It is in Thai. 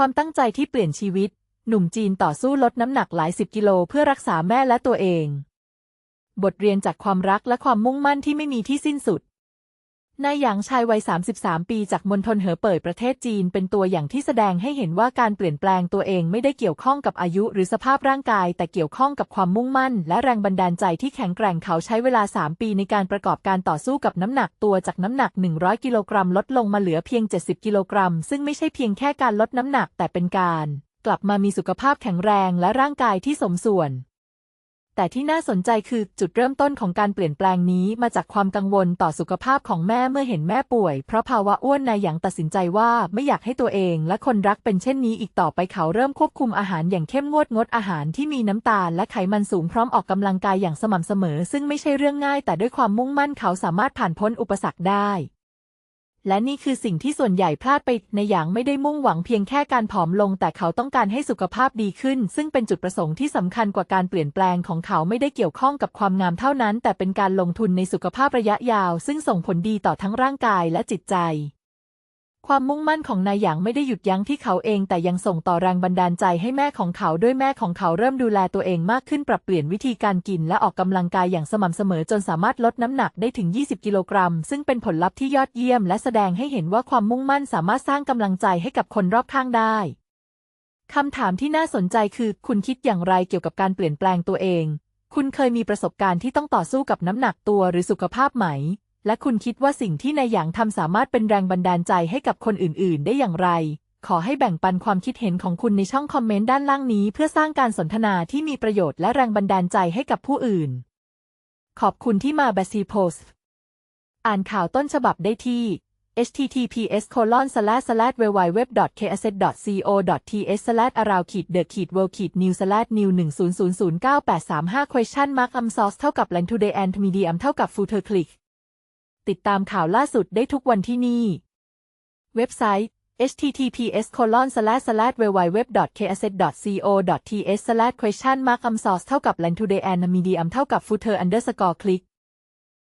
ความตั้งใจที่เปลี่ยนชีวิต หนุ่มจีนต่อสู้ลดน้ำหนักหลายสิบกิโลเพื่อรักษาแม่และตัวเอง บทเรียนจากความรักและความมุ่งมั่นที่ไม่มีที่สิ้นสุด นายหยางชายวัย 33 ปีจากมณฑลเหอเป่ยประเทศจีน เป็นตัวอย่างที่แสดงให้เห็นว่าการเปลี่ยนแปลงตัวเองไม่ได้เกี่ยวข้องกับอายุหรือสภาพร่างกาย แต่เกี่ยวข้องกับความมุ่งมั่น และแรงบันดาลใจที่แข็งแกร่งเขาใช้เวลา 3 ปีในการประกอบการต่อสู้กับน้ำหนักตัวจากน้ำหนัก 100 กิโลกรัมลดลงมาเหลือเพียง 70 กิโลกรัม ซึ่งไม่ใช่เพียงแค่การลดน้ำหนักแต่เป็นการ กลับมามีสุขภาพแข็งแรงและร่างกายที่สมส่วน แต่ที่น่าสนใจคือจุดเริ่มต้นของการเปลี่ยนแปลงนี้มาจากความกังวลต่อสุขภาพของแม่เมื่อเห็นแม่ป่วย เพราะภาวะอ้วนนายหยางตัดสินใจว่าไม่อยากให้ตัวเองและคนรักเป็นเช่นนี้อีกต่อไปเขาเริ่มควบคุมอาหารอย่างเข้มงวดงดอาหารที่มีน้ำตาลและไขมันสูงพร้อมออกกำลังกายอย่างสม่ำเสมอ ซึ่งไม่ใช่เรื่องง่าย แต่ด้วยความมุ่งมั่นเขาสามารถผ่านพ้นอุปสรรคได้ และนี่คือสิ่งที่ส่วนใหญ่พลาดไปในอย่างไม่ได้มุ่งหวังเพียงแค่การผอมลง แต่เขาต้องการให้สุขภาพดีขึ้น ซึ่งเป็นจุดประสงค์ที่สำคัญกว่าการเปลี่ยนแปลงของเขาไม่ได้เกี่ยวข้องกับความงามเท่านั้น แต่เป็นการลงทุนในสุขภาพระยะยาว ซึ่งส่งผลดีต่อทั้งร่างกายและจิตใจ ความมุ่งมั่นของนายหยางไม่ได้หยุดยั้งที่เขาเอง แต่ยังส่งต่อแรงบันดาลใจให้แม่ของเขาด้วยแม่ของเขาเริ่มดูแลตัวเองมากขึ้นปรับเปลี่ยนวิธีการกินและออกกำลังกายอย่างสม่ำเสมอจนสามารถลดน้ำหนักได้ถึง 20 กิโลกรัม ซึ่งเป็นผลลัพธ์ที่ยอดเยี่ยมและแสดงให้เห็นว่าความมุ่งมั่นสามารถสร้างกำลังใจให้กับคนรอบข้างได้คำถามที่น่าสนใจคือคุณคิดอย่างไรเกี่ยวกับการเปลี่ยนแปลงตัวเอง คุณเคยมีประสบการณ์ที่ต้องต่อสู้กับน้ำหนักตัวหรือสุขภาพไหม และคุณคิดว่าสิ่งที่นายหยางทำสามารถเป็นแรงบันดาลใจให้กับคนอื่น ๆ ได้อย่างไร ขอให้แบ่งปันความคิดเห็นของคุณในช่องคอมเมนต์ด้านล่างนี้ เพื่อสร้างการสนทนาที่มีประโยชน์และแรงบันดาลใจให้กับผู้อื่น ขอบคุณที่มาแบซีโพสอ่านข่าวต้นฉบับได้ที่ https colon slash slash www kset co th slash around ขีด the ขีด world ขีด new slash new 1 0 0 0 9 8 3 5 question mark um source เท่ากับ land today and medium เท่ากับ footer click ติดตามข่าวล่าสุดได้ทุกวันที่นี่ เว็บไซต์ https colon slash slash www kset co th slash question mark um source เท่ากับ land today and medium เท่ากับ footer underscore click